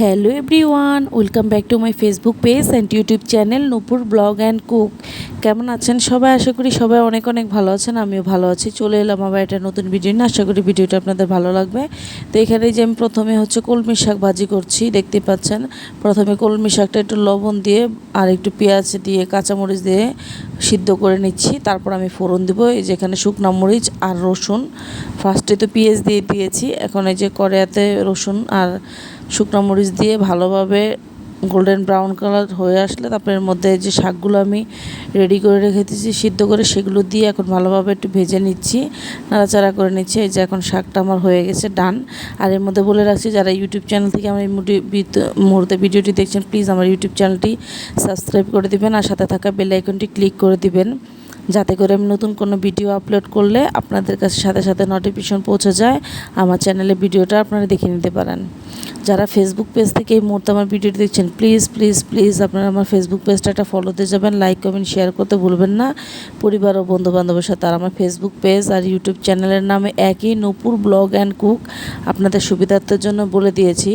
Hello everyone, welcome back to my Facebook page and YouTube channel Nupur Blog and Cook. কেমন আছেন সবাই আশা করি সবাই অনেক অনেক ভালো আছেন আমিও ভালো আছি চলে এলাম আবার একটা নতুন ভিডিও নিয়ে আশা করি ভিডিওটা আপনাদের ভালো লাগবে তো এখানে যে আমি প্রথমে হচ্ছে কলমি শাক ভাজি করছি দেখতে পাচ্ছেন প্রথমে কলমি শাকটা একটু লবণ দিয়ে আর একটু পেঁয়াজ দিয়ে কাঁচামরিচ দিয়ে সিদ্ধ করে নিচ্ছি তারপর আমি ফোড়ন দেবো এই যে এখানে শুকনা মরিচ আর রসুন ফার্স্টে তো পেঁয়াজ দিয়ে দিয়েছি এখন এই যে কড়াইতে রসুন আর শুকনা মরিচ দিয়ে ভালোভাবে গোল্ডেন ব্রাউন কালার হয়ে আসলে তারপর এর মধ্যে যে শাকগুলো আমি রেডি করে রেখে দিয়েছি সিদ্ধ করে সেগুলো দিয়ে এখন ভালোভাবে একটু ভেজে নিচ্ছি নাড়াচাড়া করে নিচ্ছি এই যে এখন শাকটা আমার হয়ে গেছে ডান আর এর মধ্যে বলে রাখছি যারা ইউটিউব চ্যানেল থেকে আমার এই মুহূর্তে ভিডিওটি দেখছেন প্লিজ আমার ইউটিউব চ্যানেলটি সাবস্ক্রাইব করে দেবেন আর সাথে থাকা বেল আইকনটি ক্লিক করে দিবেন যাতে করে আমি নতুন কোনো ভিডিও আপলোড করলে আপনাদের কাছে সাথে সাথে নোটিফিকেশন পৌঁছে যায় আমার চ্যানেলে ভিডিওটা আপনারা দেখে নিতে পারেন যারা ফেসবুক পেজ থেকে এই মুহূর্তে আমার ভিডিওটি দেখছেন প্লিজ প্লিজ প্লিজ আপনারা আমার ফেসবুক পেজটা একটা ফলোতে যাবেন লাইক কমেন্ট শেয়ার করতে ভুলবেন না পরিবার ও বন্ধুবান্ধবের সাথে আর আমার ফেসবুক পেজ আর ইউটিউব চ্যানেলের নামে একই নূপুর ব্লগ অ্যান্ড কুক আপনাদের সুবিধার্থের জন্য বলে দিয়েছি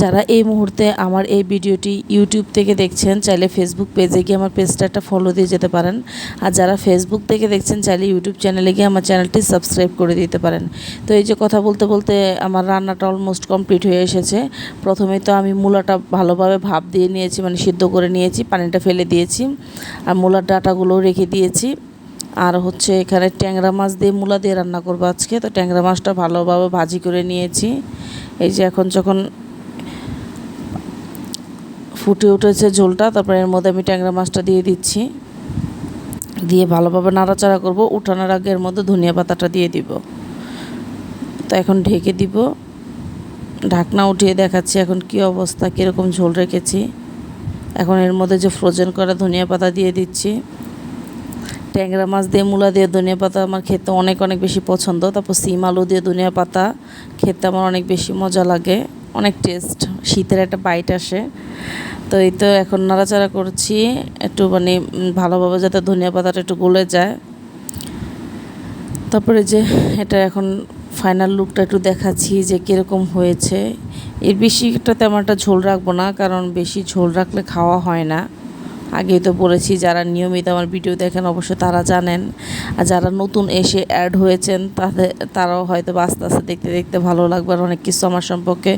যারা এই মুহূর্তে আমার এই ভিডিওটি ইউটিউব থেকে দেখছেন চাইলে ফেসবুক পেজে গিয়ে আমার পেজটা একটা ফলো দিয়ে যেতে পারেন আর যারা ফেসবুক থেকে দেখছেন চাইলে ইউটিউব চ্যানেলে গিয়ে আমার চ্যানেলটি সাবস্ক্রাইব করে দিতে পারেন তো এই যে কথা বলতে বলতে আমার রান্নাটা অলমোস্ট কমপ্লিট হয়ে এসেছে প্রথমে তো আমি মূলাটা ভালোভাবে ভাপ দিয়ে নিয়েছি মানে সিদ্ধ করে নিয়েছি পানিটা ফেলে দিয়েছি আর মূলার ডাটাগুলোও রেখে দিয়েছি আর হচ্ছে এখানে ট্যাংরা মাছ দিয়ে মূলা দিয়ে রান্না করবো আজকে তো ট্যাংরা মাছটা ভালোভাবে ভাজি করে নিয়েছি এই যে এখন যখন ফুটে উঠেছে ঝোলটা তারপরে এর মধ্যে আমি ট্যাংরা মাছটা দিয়ে দিচ্ছি দিয়ে ভালোভাবে নাড়াচাড়া করব উঠানোর আগে এর মধ্যে ধনিয়া পাতাটা দিয়ে দিব তো এখন ঢেকে দিব ঢাকনা উঠিয়ে দেখাচ্ছি এখন কি অবস্থা কীরকম ঝোল রেখেছি এখন এর মধ্যে যে ফ্রোজেন করা ধনিয়া পাতা দিয়ে দিচ্ছি ট্যাংরা মাছ দিয়ে মূলা দিয়ে ধনিয়া পাতা আমার খেতে অনেক অনেক বেশি পছন্দ তারপর সিম আলু দিয়ে ধনিয়া পাতা খেতে আমার অনেক বেশি মজা লাগে অনেক টেস্ট শীতের একটা বাইট আসে তো এই তো এখন নাড়াচাড়া করছি একটু মানে ভালোভাবে যাতে ধনিয়া পাতাটা একটু গলে যায় তারপরে যে এটা এখন ফাইনাল লুকটা একটু দেখাচ্ছি যে কীরকম হয়েছে এর বেশি একটা তেমন একটা ঝোল রাখবো না কারণ বেশি ঝোল রাখলে খাওয়া হয় না আগেই তো বলেছি যারা নিয়মিত আমার ভিডিও দেখেন অবশ্য তারা জানেন আর যারা নতুন এসে অ্যাড হয়েছেন তাদের তারাও হয়তো আস্তে আস্তে দেখতে দেখতে ভালো লাগবে আর অনেক কিছু আমার সম্পর্কে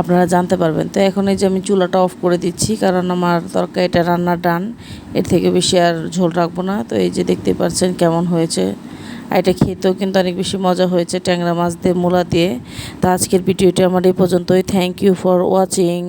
আপনারা জানতে পারবেন তো এখন এই যে আমি চুলাটা অফ করে দিচ্ছি কারণ আমার এটা রান্না ডান এর থেকে বেশি আর ঝোল রাখবো না তো এই যে দেখতে পাচ্ছেন কেমন হয়েছে আর এটা খেতেও কিন্তু অনেক বেশি মজা হয়েছে ট্যাংরা মাছ দিয়ে মূলা দিয়ে তো আজকের ভিডিওটি আমার এই পর্যন্তই থ্যাংক ইউ ফর ওয়াচিং